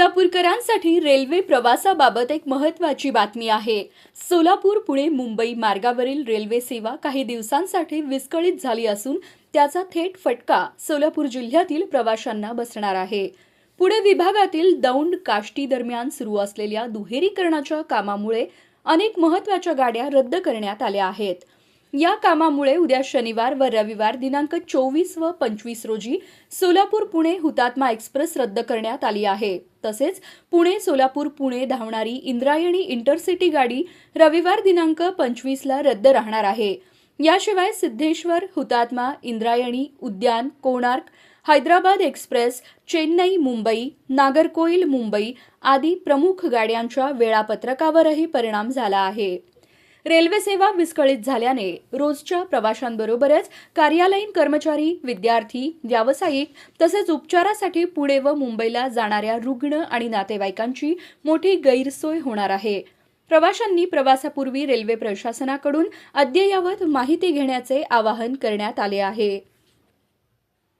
सोलापूरकरांसाठी railway प्रवासाबाबत एक महत्त्वाची बातमी आहे. सोलापूर पुणे मुंबई मार्गावरील रेल्वे सेवा काही दिवसांसाठी विस्कळीत झाली असून त्याचा थेट फटका सोलापूर जिल्ह्यातील प्रवाशांना बसणार आहे. पुणे विभागातील दौंड काष्टी दरम्यान सुरू असलेल्या दुहेरीकरणाच्या कामामुळे अनेक महत्त्वाच्या गाड्या रद्द करण्यात आल्या आहेत. या कामामुळे उद्या शनिवार व रविवार दिनांक चोवीस व पंचवीस रोजी सोलापूर पुणे हुतात्मा एक्सप्रेस रद्द करण्यात आली आहे. तसेच पुणे सोलापूर पुणे धावणारी इंद्रायणी इंटरसिटी गाडी रविवार दिनांक पंचवीसला रद्द राहणार आहे. याशिवाय सिद्धेश्वर हुतात्मा इंद्रायणी उद्यान कोणार्क हैदराबाद एक्सप्रेस चेन्नई मुंबई नागरकोइल मुंबई आदी प्रमुख गाड्यांच्या वेळापत्रकावरही परिणाम झाला आहे. रेल्वे सेवा विस्कळीत झाल्याने रोजच्या प्रवाशांबरोबरच कार्यालयीन कर्मचारी विद्यार्थी व्यावसायिक तसेच उपचारासाठी पुणे व मुंबईला जाणाऱ्या रुग्ण आणि नातेवाईकांची मोठी गैरसोय होणार आहे. प्रवाशांनी प्रवासापूर्वी रेल्वे प्रशासनाकडून अद्ययावत माहिती घेण्याचे आवाहन करण्यात आले आहे.